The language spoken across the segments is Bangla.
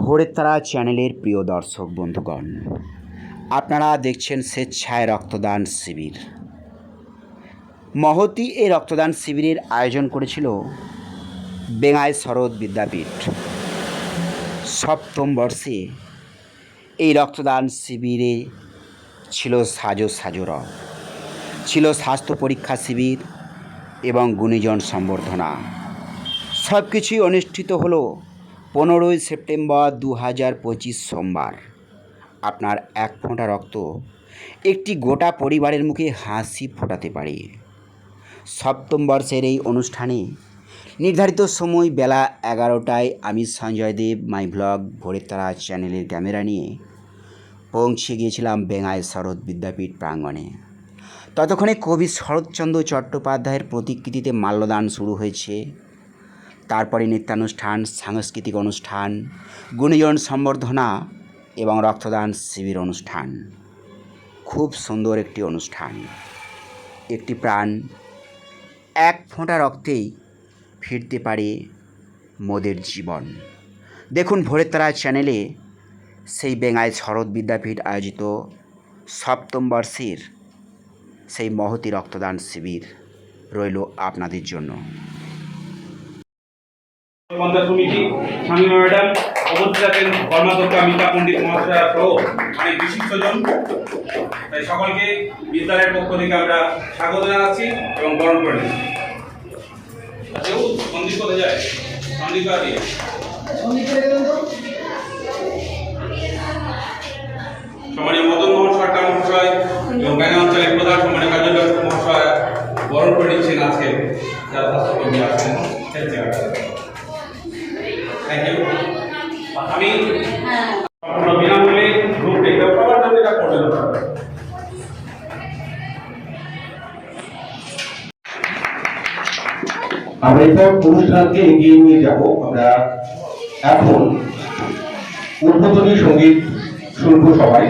ভোরের তারা চ্যানেলের প্রিয় দর্শক বন্ধুগণ, আপনারা দেখছেন স্বেচ্ছায় রক্তদান শিবির। মহতি এই রক্তদান শিবিরের আয়োজন করেছিল বেঙ্গাই শরৎ বিদ্যাপীঠ। সপ্তম বর্ষে এই রক্তদান শিবিরে ছিল সাজো সাজো রথ ছিল স্বাস্থ্য পরীক্ষা শিবির এবং গুণীজন সম্বর্ধনা। সব কিছুই অনুষ্ঠিত হলো পনেরোই সেপ্টেম্বর দু হাজার পঁচিশ সোমবার। আপনার এক ফোঁটা রক্ত একটি গোটা পরিবারের মুখে হাসি ফোটাতে পারে। সপ্তম বর্ষের এই অনুষ্ঠানে নির্ধারিত সময় বেলা এগারোটায় আমি সঞ্জয় দেব, মাই ব্লগ, ভোরের তারা চ্যানেলের ক্যামেরা নিয়ে পৌঁছে গিয়েছিলাম বেঙ্গাই শরৎ বিদ্যাপীঠ প্রাঙ্গণে। ততক্ষণে কবি শরৎচন্দ্র চট্টোপাধ্যায়ের প্রতিকৃতিতে মাল্যদান শুরু হয়েছে। তারপরে নৃত্যানুষ্ঠান, সাংস্কৃতিক অনুষ্ঠান, গুণীজন সম্বর্ধনা এবং রক্তদান শিবির অনুষ্ঠান। খুব সুন্দর একটি অনুষ্ঠান। একটি প্রাণ এক ফোঁটা রক্তেই ফিরতে পারে মোদের জীবন। দেখুন ভোরের তারা চ্যানেলে সেই বেঙ্গাই শরৎ বিদ্যাপীঠ আয়োজিত সপ্তম বর্ষের সেই মহতি রক্তদান শিবির রইল আপনাদের জন্য। পঞ্চায়েত সমিতি স্বামী ম্যাডাম উপস্থিত আছেন কর্মাধ্যক্ষ অমিতা পণ্ডিত মহাশয়া সহ অনেক বিশিষ্টজন তাই সকলকে বিদ্যালয়ের পক্ষ থেকে আমরা স্বাগত জানাচ্ছি এবং বরণ করে নিচ্ছি। কেউ সন্দীপ কোথায় যায়? সন্দীপ মদন মোহন সরকার মহাশয় এবং ব্যাঙ্গা অঞ্চলের প্রধান সম্মানীয় বরণ করে নিচ্ছেন আজকে। যারা স্বাস্থ্যকর্মী আছেন আমি সম্পূর্ণ বিনামূল্যে গ্রুপ দেখতে জন্য এটা করে দেবো আমরা এবার অনুষ্ঠানকে এগিয়ে নিয়ে যাব। আমরা এখন উদ্বোধনী সংগীত শুনব সবাই।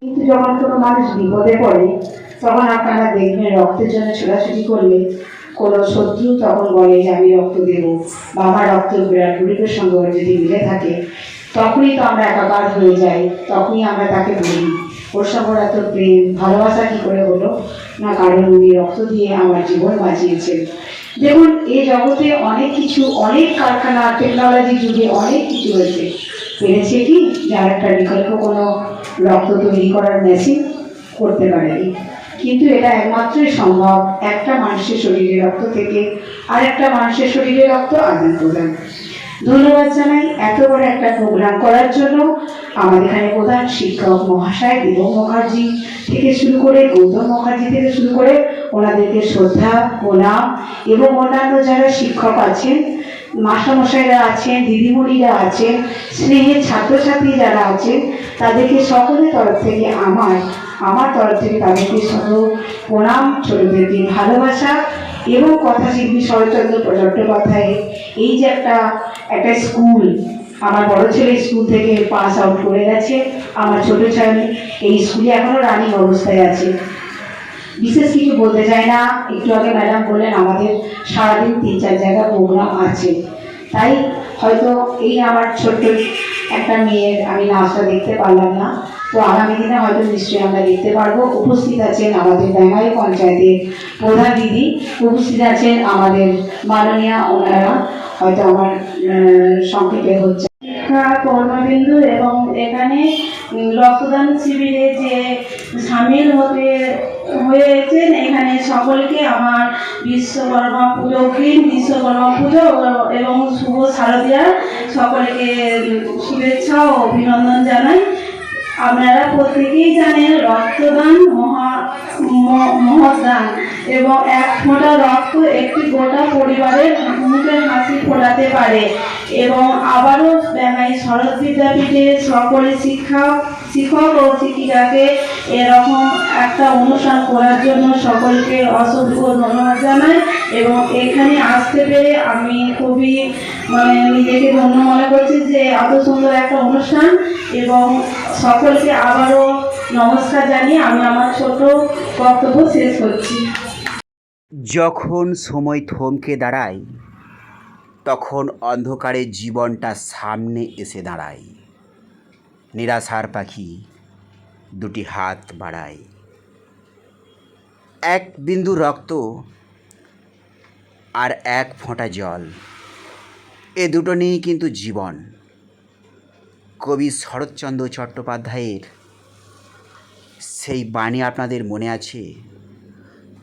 কিন্তু যখন কোনো মানুষ বিপদে পড়ে তখন আপনারা দেখবেন রক্তের জন্য ছোটাছুটি করলে কোনো শত্রু তখন বলে যে, আমি রক্ত দেবো। বা আমার রক্ত বিরাট গ্রুপের সঙ্গে যদি মিলে থাকে, তখনই তো আমরা একাকার হয়ে যাই, তখনই আমরা তাকে বলি, ওর সঙ্গে এত প্রেম, ভালোবাসা কি করে হলো? না, কারণ উনি রক্ত দিয়ে আমার জীবন বাঁচিয়েছেন। দেখুন, এই জগতে অনেক কিছু, অনেক কারখানা টেকনোলজি যুগে অনেক কিছু হয়েছে পেরেছে কি? যার একটা বিকল্প কোনো রক্ত তৈরি করার মেশিন করতে পারেনি। কিন্তু এটা একমাত্রই সম্ভব, একটা মানুষের শরীরে রক্ত থেকে আর একটা মানুষের শরীরে রক্ত আদান প্রদান। ধন্যবাদ জানাই এত বড় একটা প্রোগ্রাম করার জন্য। আমাদের এখানে প্রধান শিক্ষক মহাশয় দেবক মুখার্জি থেকে শুরু করে গৌতম মুখার্জি থেকে শুরু করে ওনাদেরকে শ্রদ্ধা, প্রণাম এবং অন্যান্য যারা শিক্ষক আছেন, মাস্টারমশাইরা আছেন, দিদিমণিরা আছেন, স্নেহের ছাত্রছাত্রী যারা আছেন, তাদেরকে সকলের তরফ থেকে আমার আমার তরফ থেকে তাদেরকে সহ প্রণাম, ছোটদেরকে ভালোবাসা এবং কথা শিল্পী শরৎচন্দ্র চট্টোপাধ্যায়ের এই যে একটা একটা স্কুল, আমার বড় ছেলে স্কুল থেকে পাস আউট করে গেছে, আমার ছোট ছেলে এই স্কুলে এখনও রানিং অবস্থায় আছে। বিশেষ কিছু বলতে চাই না, একটু আগে ম্যাডাম বললেন আমাদের সারাদিন তিন চার জায়গা প্রোগ্রাম আছে। তাই হয়তো এই আমার ছোট্ট একটা মেয়ের আমি নাচটা দেখতে পারলাম না। তো আগামী দিনে হয়তো নিশ্চয়ই আমরা দেখতে পারব। উপস্থিত আছেন আমাদের বেঙ্গাই পঞ্চায়েতের প্রধান দিদি, উপস্থিত আছেন আমাদের মাননীয় ওনারা। হয়তো আমার সংক্ষেপে হচ্ছে। কর্মবিন্দু এবং এখানে রক্তদান শিবিরে যে সামিল হতে, হয়েছেন, এখানে সকলকে আমার বিশ্বকর্মা পুজো, অগ্রিম বিশ্বকর্মা পুজো এবং শুভ শারদীয়া সকলকে শুভেচ্ছা ও অভিনন্দন জানাই। আপনারা প্রত্যেকেই জানেন রক্তদান মহা ম- মহৎদান এবং এক ফোঁটা রক্ত একটি গোটা পরিবারের মুখে হাসি ফোটাতে পারে এবং আবারও ব্যাঙাই শরৎ বিদ্যাপীঠের সকল শিক্ষক শিক্ষক ও শিক্ষিকাকে এরকম একটা অনুষ্ঠান করার জন্য সকলকে অসংখ্য ধন্যবাদ জানাই এবং এখানে আসতে পেরে আমি খুবই মানে নিজেকে ধন্য মনে করছি যে এত সুন্দর একটা অনুষ্ঠান এবং সকলকে আবারও নমস্কার জানিয়ে আমি আমার ছোট বক্তব্য শেষ করছি। যখন সময় থমকে দাঁড়ায়, তখন অন্ধকারে জীবনটা সামনে এসে দাঁড়ায়। নিরাশার পাখি দুটি হাত বাড়ায়। এক বিন্দু রক্ত আর এক ফোঁটা জল। এ দুটো নিয়েই কিন্তু জীবন। কবি শরৎচন্দ্র চট্টোপাধ্যায়ের সেই বাণী আপনাদের মনে আছে?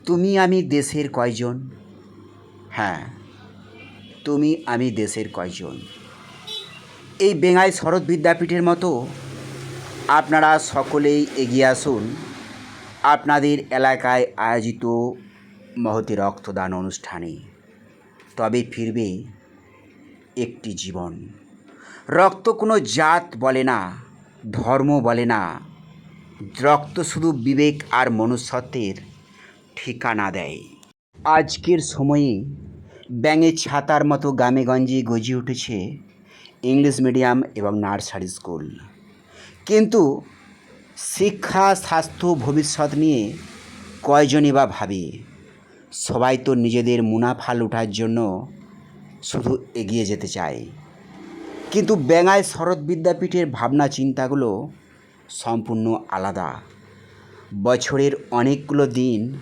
তুমি আমি দেশের কয়জন? হ্যাঁ তুমি আমি দেশের কয়জন? এই বেঙ্গাই শরৎ বিদ্যাপীঠের মতো আপনারা সকলেই এগিয়ে আসুন। আপনাদের এলাকায় আয়োজিত মহতি রক্তদান অনুষ্ঠানে। তবে ফিরবে একটি জীবন। রক্ত কোনো জাত বলে না, ধর্ম বলে না। রক্ত শুধু বিবেক আর মনুষ্যত্বের ঠিকানা দেয়। আজকের সময়ে ব্যাঙের ছাতার মতো গ্রামেগঞ্জে গজিয়ে উঠেছে ইংলিশ মিডিয়াম এবং নার্সারি স্কুল। কিন্তু শিক্ষা, স্বাস্থ্য, ভবিষ্যৎ নিয়ে কয়জনই বা ভাবে? সবাই তো নিজেদের মুনাফা লুটার জন্য শুধু এগিয়ে যেতে চায়। কিন্তু বেঙ্গায় শরৎ বিদ্যাপীঠের ভাবনা চিন্তাগুলো সম্পূর্ণ আলাদা। বছরের অনেকগুলো দিন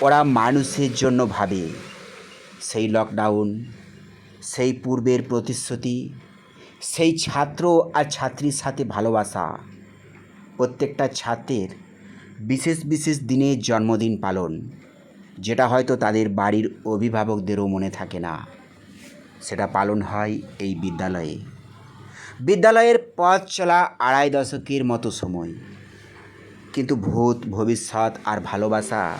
ওরা মানুষের জন্য ভাবে। সেই লকডাউন সেই পূর্বের প্রতিশ্রুতি, সেই ছাত্র আর ছাত্রীর সাথে ভালোবাসা। প্রত্যেকটা ছাত্রের বিশেষ বিশেষ দিনে জন্মদিন পালন, যেটা হয়তো তাদের বাড়ির অভিভাবকদেরও মনে থাকে না। সেটা পালন হয় এই বিদ্যালয়ে। বিদ্যালয়ের পথ চলা আড়াই দশকের মতো সময়। কিন্তু ভূত, ভবিষ্যৎ আর ভালোবাসা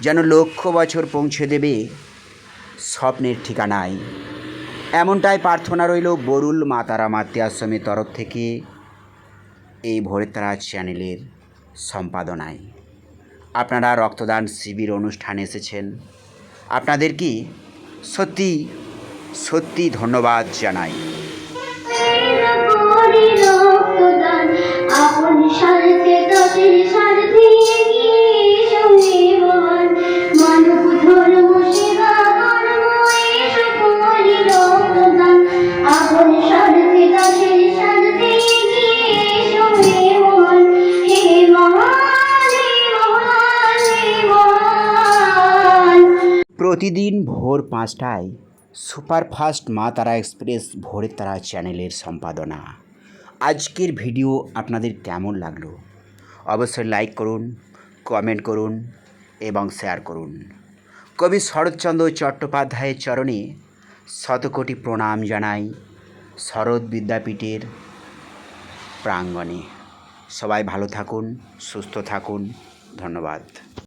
যেন লক্ষ বছর পৌঁছে দেবে স্বপ্নের ঠিকানায়। এমনটাই প্রার্থনা রইল বরুল মাতারা মাতৃ আশ্রমের তরফ থেকে এই ভোরেতারা চ্যানেলের সম্পাদনায়। আপনারা রক্তদান শিবির অনুষ্ঠানে এসেছেন। আপনাদের কি সত্যি সত্যি ধন্যবাদ জানাই। প্রতিদিন ভোর পাঁচটায় সুপারফাস্ট মা তারা এক্সপ্রেস ভোরের তারা চ্যানেলের সম্পাদনা। আজকের ভিডিও আপনাদের কেমন লাগল? অবশ্যই লাইক করুন, কমেন্ট করুন এবং শেয়ার করুন। কবি শরৎচন্দ্র চট্টোপাধ্যায়ের চরণে শতকোটি প্রণাম জানাই শরৎ বিদ্যাপীঠের প্রাঙ্গণে। সবাই ভালো থাকুন, সুস্থ থাকুন। ধন্যবাদ।